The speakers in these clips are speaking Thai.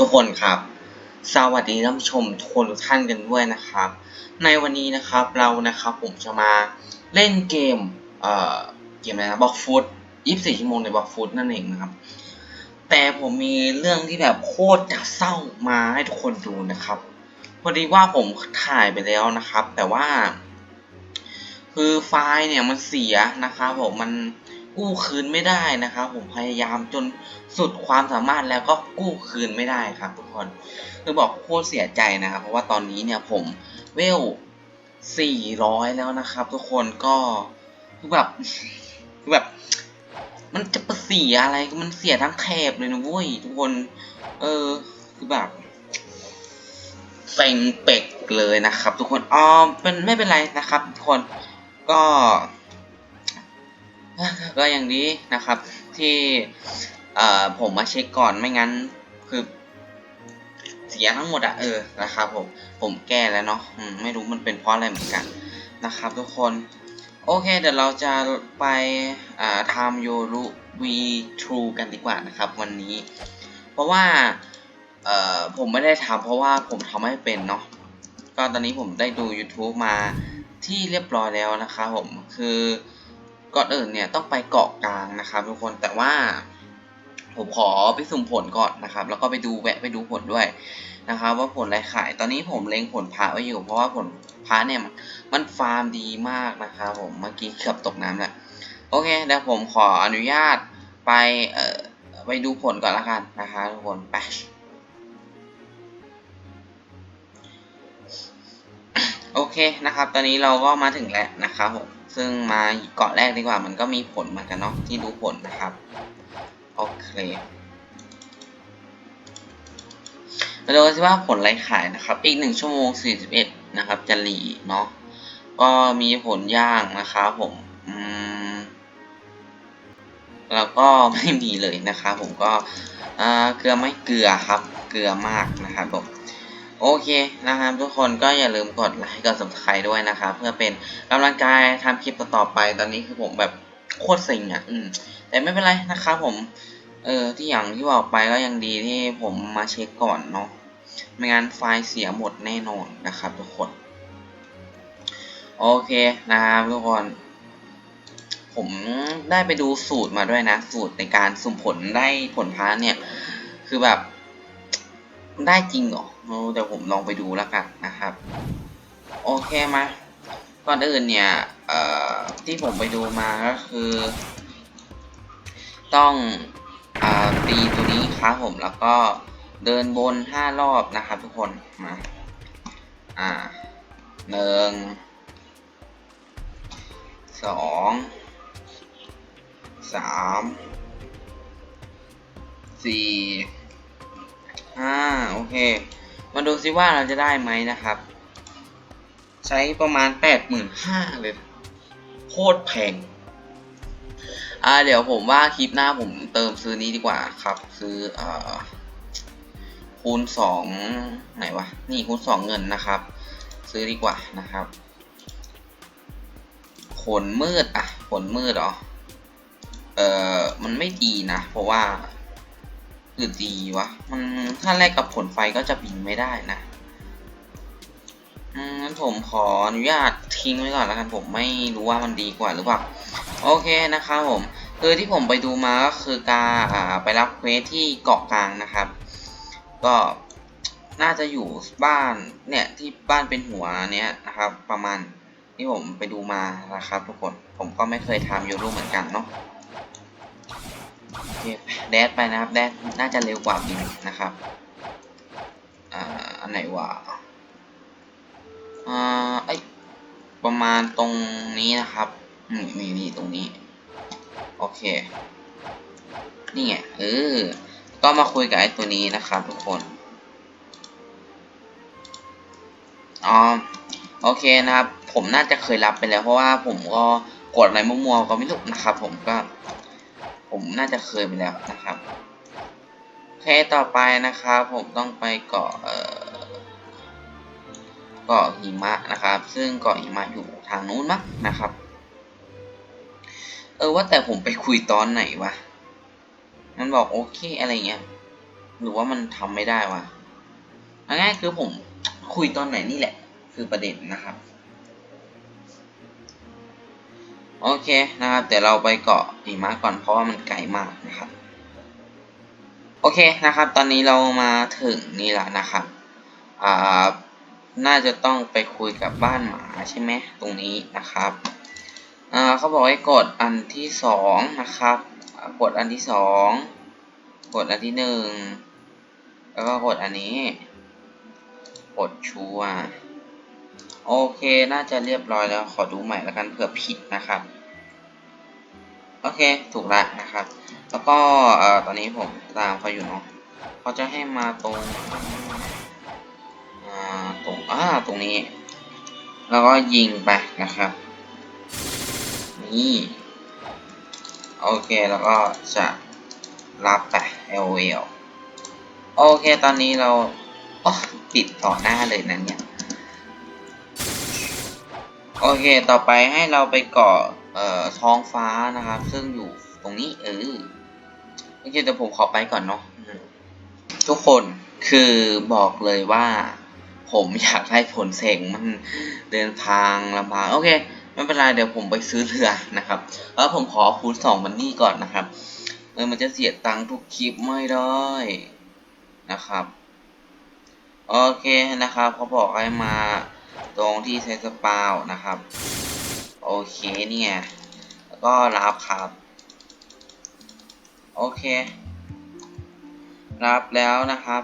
ทุกคนครับ สวัสดีท่านผู้ชมทุกคนทุกท่านกันด้วยนะครับ ในวันนี้นะครับเรานะครับผมจะมาเล่นเกมเอ่อเกมอะไรนะบล็อกฟุต24ชั่วโมงในบล็อกฟุตนั่นเองนะครับ แต่ผมมีเรื่องที่แบบโคตรจะเศร้ามาให้ทุกคนดูนะครับพอดีว่าผมถ่ายไปแล้วนะครับ แต่ว่า คือไฟล์เนี่ยมันเสียนะครับผมมัน กู้คืนไม่ได้นะครับผมพยายามจนสุดความสามารถแล้วก็กู้คืนไม่ได้ครับทุกคนคือบอกโคตรเสียใจนะครับ เพราะว่าตอนนี้เนี่ยผมเวล 400 แล้วนะครับ ทุกคนก็คือแบบคือแบบ มันจะประเสียอะไรมันเสียทั้งแถบเลยนะเว้ยทุกคน เออคือแบบเซ็งเป็กเลยนะครับ ทุกคนอ๋อเป็นไม่เป็นไรนะครับ ทุกคนก็ ก็อย่างดีนะครับที่ผมมาเช็คก่อนไม่งั้นคือเสียทั้งหมดอะเออนะครับผมผมแก้แล้วเนาะไม่รู้มันเป็นเพราะอะไรเหมือนกันนะครับ ทุกคนโอเค เดี๋ยวเราจะไปอ่าทำโยรุ V True กันดีกว่านะครับ วันนี้ เพราะว่าผมไม่ได้ทำเพราะว่าผมทำไม่เป็นเนาะก็ตอนนี้ผมได้ดู YouTube มาที่เรียบร้อยแล้วนะครับผมคือ ก่อนอื่นเนี่ยต้องไปเกาะกลางนะครับ ทุกคนแต่ว่าผมขอไปสุ่มผลก่อนนะครับ แล้วก็ไปดูแวะไปดูผลด้วยนะครับ ว่าผลอะไรขาย ตอนนี้ผมเล็งผลพาไว้อยู่ เพราะว่าผลพาเนี่ยมันฟาร์มดีมากนะครับผมเมื่อกี้เกือบตกน้ำแหล้วโอเคเดี๋ยวผมขออนุญาตไปเอ่อไปดูผลก่อนละกันนะครับทุกคนไปโอเคนะครับ ตอนนี้เราก็มาถึงแล้วนะครับผม ซึ่งมาเกาะแรกดีกว่ามันก็มีผลเหมือนกันเนาะที่ดูผลนะครับ โอเคมาดูกันสิว่าผลไรขายนะครับ อีกหนึ่งชั่วโมงสี่สิบเอ็ดนะครับ จะหลีเนาะก็มีผลย่างนะครับผมอืมแล้วก็ไม่มีเลยนะครับผมก็เกลือไม่เกลือครับ เกลือมากนะครับผม โอเคนะครับทุกคนก็อย่าลืมกดไลค์กด subscribe ด้วยนะครับ เพื่อเป็นกำลังใจทำคลิปต่อไปตอนนี้คือผมแบบโคตรสิงอะอืมแต่ไม่เป็นไรนะครับผมเออที่อย่างที่บอกไปก็ยังดีที่ผมมาเช็คก่อนเนาะไม่งั้นไฟล์เสียหมดแน่นอนนะครับ ทุกคน โอเคนะครับทุกคน ผมได้ไปดูสูตรมาด้วยนะ สูตรในการสุ่มผลได้ผลพาร์ทเนี่ย คือแบบ ได้จริงเหรอเดี๋ยวผมลองไปดูแล้วกันนะครับ โอเคมาก่อนอื่นเนี่ยที่ผมไปดูมาก็คือ ต้องอตีตัวนี้ครับผมแล้วก็เดินบนห้ารอบนะครับทุกคนมาอ่าหนึ่งสองสามสี่ ห้าโอเค มาดูซิว่าเราจะได้ไหมนะครับ ใช้ประมาณแปดหมื่นห้าเลยโคตรแพงอ่าเดี๋ยวผมว่าคลิปหน้าผมเติมซื้อนี้ดีกว่าครับ ซื้อเอ่อคูณสองไหนวะนี่คูณสองเงินนะครับ ซื้อดีกว่านะครับขนมืดอะขนมืดเหรอเอ่อมันไม่ดีนะ เพราะว่า หรือดีวะ มันถ้าแลกกับผลไฟก็จะบินไม่ได้นะงั้นผมขออนุญาตทิ้งไว้ก่อนแล้วกันผมไม่รู้ว่ามันดีกว่าหรือเปล่า โอเคนะครับผม คือที่ผมไปดูมาก็คือการไปรับเควสที่เกาะกลางนะครับ ก็น่าจะอยู่บ้านเนี่ยที่บ้านเป็นหัวเนี้ยนะครับ ประมาณที่ผมไปดูมานะครับทุกคนผมก็ไม่เคยทำยูรูเหมือนกันเนาะ แดดไปนะครับ แดดน่าจะเร็วกว่าบินนะครับ อ่า อันไหนวะ อ่า ไอประมาณตรงนี้นะครับนี่นี่นี่ตรงนี้ โอเค นี่ไง เออ ก็มาคุยกับไอตัวนี้นะครับทุกคน อ๋อ โอเคนะครับ ผมน่าจะเคยรับไปแล้วเพราะว่าผมก็กดอะไรมั่วๆก็ไม่รู้นะครับ ผมก็ ผมน่าจะเคยไปแล้วนะครับโอเคต่อไปนะครับผมต้องไปเกาะเอ่อเกาะหิมะนะครับ ซึ่งเกาะหิมะอยู่ทางนู้นมั้งนะครับ เออว่าแต่ผมไปคุยตอนไหนวะมันบอกโอเคอะไรเงี้ยหรือว่ามันทำไม่ได้วะง่ายๆคือผมคุยตอนไหนนี่แหละ คือประเด็นนะครับ โอเคนะครับเดี๋ยวเราไปเกาะหิมะก่อนเพราะว่ามันไกลมากนะครับ โอเคนะครับ ตอนนี้เรามาถึงนี่แล้วนะครับอ่าน่าจะต้องไปคุยกับบ้านหมาใช่ไหมตรงนี้นะครับอ่าเขาบอกให้กดอันที่สองนะครับกดอันที่สองกดอันที่หนึ่งแล้วก็กดอันนี้กดชัวโอเค น่าจะเรียบร้อยแล้ว ขอดูใหม่แล้วกันเผื่อผิดนะครับ โอเคถูกแล้วนะครับ แล้วก็เอ่อตอนนี้ผมตามเขาอยู่เนาะเขาจะให้มาตรงอ่าตรงอ่าตรงนี้ แล้วก็ยิงไปนะครับ นี่โอเคแล้วก็จะรับไป LOL โอเคตอนนี้เราอ๋อปิดต่อหน้าเลยนะเนี่ย โอเคต่อไปให้เราไปเกาะ เอ่อท้องฟ้านะครับ ซึ่งอยู่ตรงนี้ เออโอเคเดี๋ยวผมขอไปก่อนเนาะทุกคนคือบอกเลยว่า ผมอยากได้ผลเสงมันเดินทางลำบากโอเคไม่เป็นไรเดี๋ยวผมไปซื้อเรือนะครับแล้วผมขอคูณสองมันนี่ก่อนนะครับเออมันจะเสียตังค์ทุกคลิปไม่ได้นะครับโอเคนะครับเขาบอกให้มาตรงที่เซสปาวนะครับ โอเคเนี่ยแล้วก็รับครับ โอเค รับแล้วนะครับ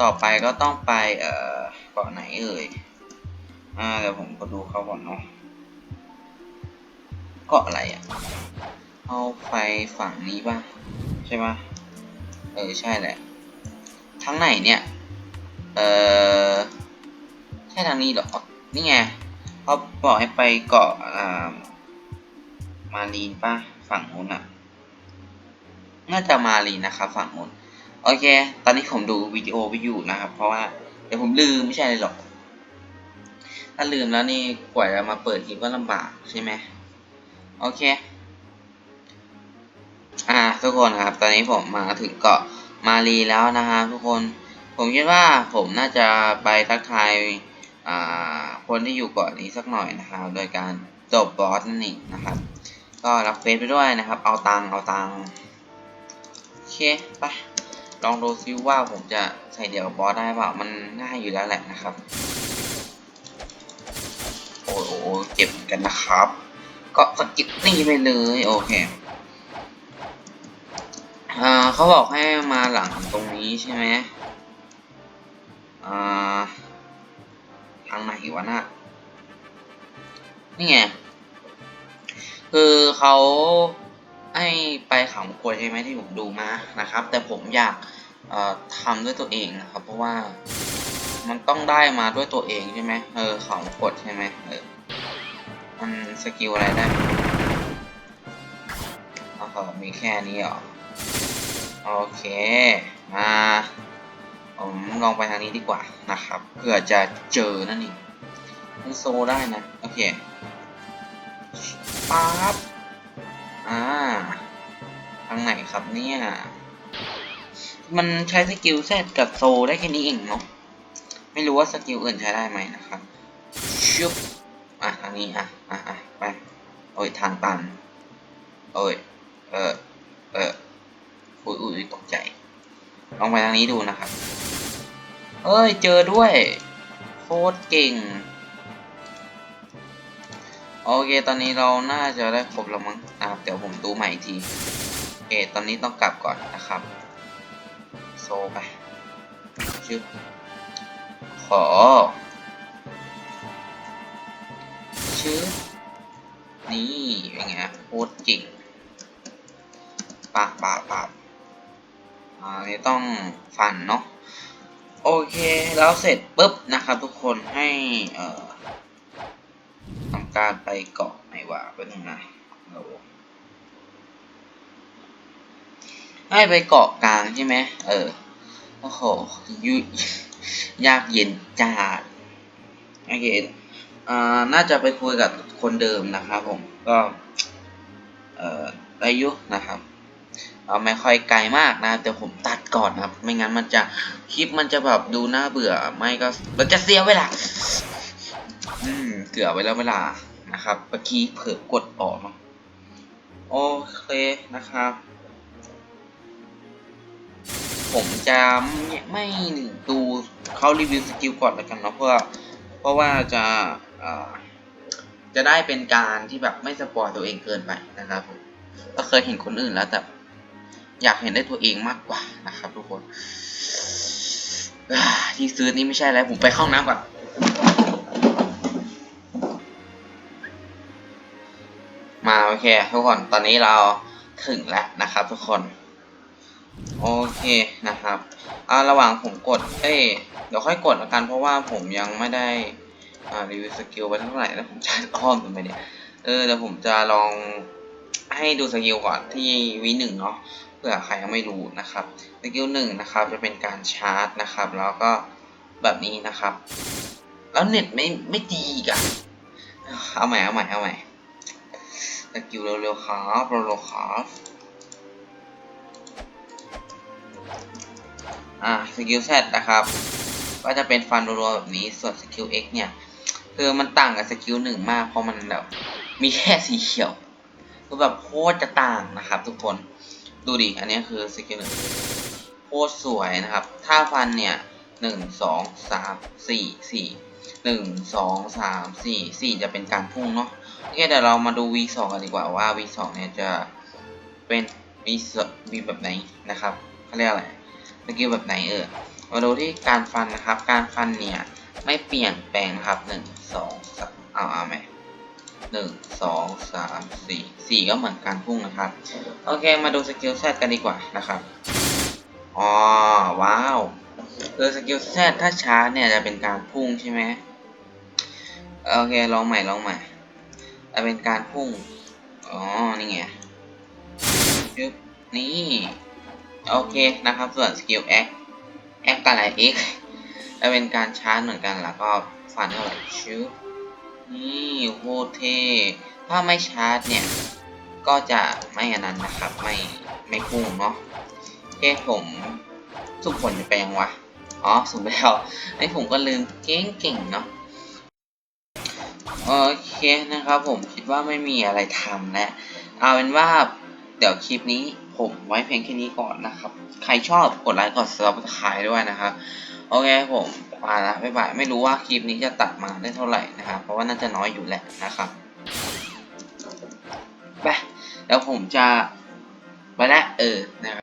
ต่อไปก็ต้องไปเอ่อเกาะไหนเอ่ยอ่าเดี๋ยวผมก็ดูเขาก่อนเนาะเกาะอะไรอะเอาไปฝั่งนี้ป่ะใช่ป่ะเออใช่แหละทั้งไหนเนี่ย เออใช่ทางนี้หรอ นี่ไง เขาบอกให้ไปเกาะอ่ามารีนป่ะฝั่งนู้นอะน่าจะมารีนนะครับฝั่งนู้นโอเค ตอนนี้ผมดูวิดีโอไปอยู่นะครับ เพราะว่าเดี๋ยวผมลืมไม่ใช่เลยหรอก ถ้าลืมแล้วนี่กว่าจะมาเปิดคลิปก็ลำบากใช่ไหมโอเค อ่าทุกคนครับ ตอนนี้ผมมาถึงเกาะมารีแล้วนะครับทุกคน ผมคิดว่าผมน่าจะไปทักทาย คนที่อยู่เกาะนี้สักหน่อยนะครับ โดยการจบบอสนั่นเองนะครับ ก็รับเฟซไปด้วยนะครับ เอาตังเอาตังโอเคไปลองดูซิว่าผมจะใส่เดี่ยวบอสได้เปล่ามันง่ายอยู่แล้วแหละนะครับ โอ้โหเจ็บกันนะครับ ก็สกิปนี่ไปเลยโอเคอ่าเขาบอกให้มาหลังตรงนี้ใช่ไหมอ่า ทางไหนวะน่ะนี่ไง คือเขาให้ไปเขาขวดใช่ไหมที่ผมดูมานะครับ แต่ผมอยากทำด้วยตัวเองนะครับ เพราะว่ามันต้องได้มาด้วยตัวเองใช่ไหมเออเขาขวดใช่ไหมเออมันสกิลอะไรได้อ๋อมีแค่นี้เหรอ โอเค มา ลองไปทางนี้ดีกว่านะครับเพื่อจะเจอนั่นเองมันโซได้นะโอเคปั๊บอ่าทางไหนครับเนี่ยมันใช้สกิลแซดกับโซได้แค่นี้เองเนาะไม่รู้ว่าสกิลอื่นใช้ได้ไหมนะครับชุบอะทางนี้อะอะอะไปโอ้ยทางตันโอ้ยเออเอออุ้ยอุ้ยตกใจลองไปทางนี้ดูนะครับ เอ้ย เจอด้วยโคตรเก่ง โอเค ตอนนี้เราน่าจะได้ครบแล้วมั้งนะครับเดี๋ยวผมดูใหม่อีกทีโอเค ตอนนี้ต้องกลับก่อนนะครับ โซไปชื่อขอชื่อนี่เป็นไงโคตรเก่งปากปากปากอ่านี่ต้องฟันเนาะ โอเคแล้วเสร็จปุ๊บนะครับทุกคนให้เอ่อทำการไปเกาะไหนวะเป็นยังไงเราให้ไปเกาะกลางใช่ไหมเออโอ้โหยุยากเย็นจัดโอเคอ่าน่าจะไปคุยกับคนเดิมนะครับผมก็เอ่ออายุนะครับ เอาไม่ค่อยไกลมากนะแต่ผมตัดก่อนนะครับ ไม่งั้นมันจะคลิปมันจะแบบดูน่าเบื่อ ไม่ก็มันจะเสียเวลาอืมเกือบไปแล้วเวลานะครับเมื่อกี้เผลอกดออกเนาะโอเคนะครับ ผมจะไม่ดูเขารีวิวสกิลก่อนแล้วกันเนาะเพื่อเพราะว่าจะอ่อจะได้เป็นการที่แบบไม่สปอยตัวเองเกินไปนะครับผมก็เคยเห็นคนอื่นแล้วแต่ อยากเห็นได้ตัวเองมากกว่านะครับ ทุกคนที่ซื้อนี่ไม่ใช่แล้วผมไปเข้าน้ำก่อนมาโอเค ทุกคนตอนนี้เราถึงแล้วนะครับ ทุกคน โอเคนะครับอ่าระหว่างผมกด เอ้ยเดี๋ยวค่อยกดละกันเพราะว่าผมยังไม่ได้อ่ารีวิวสกิลไปเท่าไหร่แล้วผมจะอ้อมกันไปเนี่ยเออเดี๋ยวผมจะลอง ให้ดูสกิลก่อนที่วีหนึ่งเนาะเผื่อใครยังไม่รู้นะครับสกิลหนึ่งนะครับจะเป็นการชาร์จนะครับ แล้วก็แบบนี้นะครับ แล้วเน็ตไม่ไม่ดีกอะเอาใหม่เอาใหม่เอาใหม่สกิลเร็วๆครับเร็วๆครับอ่าสกิล Z นะครับก็จะเป็นฟันรัวๆแบบนี้ส่วนสกิล X เนี่ย คือมันต่างกับสกิลหนึ่งมากเพราะมันแบบมีแค่สีเขียว คือแบบโคตรจะต่างนะครับ ทุกคนดูดิอันนี้คือสกิลหนึ่งโคตรสวยนะครับ ถ้าฟันเนี่ยหนึ่งสองสามสี่สี่หนึ่งสองสามสี่สี่จะเป็นการพุ่งเนาะโอเคเดี๋ยวเรามาดู V สองกันดีกว่าว่า V สองเนี่ยจะเป็น V ส V แบบไหนนะครับเขาเรียกอะไรสกิลแบบไหนเออมาดูที่การฟันนะครับ การฟันเนี่ยไม่เปลี่ยนแปลงนะครับหนึ่งสองสามเอาเอาไหม หนึ่งสองสามสี่สี่ก็เหมือนการพุ่งนะครับ โอเคมาดูสกิลแซดกันดีกว่านะครับอ๋อว้าวคือสกิลแซดถ้าชาร์เนี่ยจะเป็นการพุ่งใช่ไหมโอเคลองใหม่ลองใหม่จะเป็นการพุ่งอ๋อนี่ไงจึ๊บนี่โอเคนะครับส่วนสกิลแอคแอคกับอะไร X จะเป็นการชาร์จเหมือนกันแล้วก็ฟันเข้าไปชิว นี่โคตรเท่ถ้าไม่ชาร์จเนี่ย ก็จะไม่อันนั้นนะครับ ไม่ไม่พุ่เนาะโอเคผมสุ่มผลจะไปยังวะ อ๋อสุ่มไปแล้วไอ้ผมก็ลืมเก่งๆเนาะโอเคนะครับผมคิดว่าไม่มีอะไรทำแล้วเอาเป็นว่าเดี๋ยวคลิปนี้ผมไว้เพียงแค่นี้ก่อนนะครับ ใครชอบกดไลค์กด subscribe ด้วยนะครับ โอเคผม มาละบ๊ายบายไม่รู้ว่าคลิปนี้จะตัดมาได้เท่าไหร่นะครับ เพราะว่าน่าจะน้อยอยู่แหละนะครับไปแล้วผมจะไปละเออนะครับ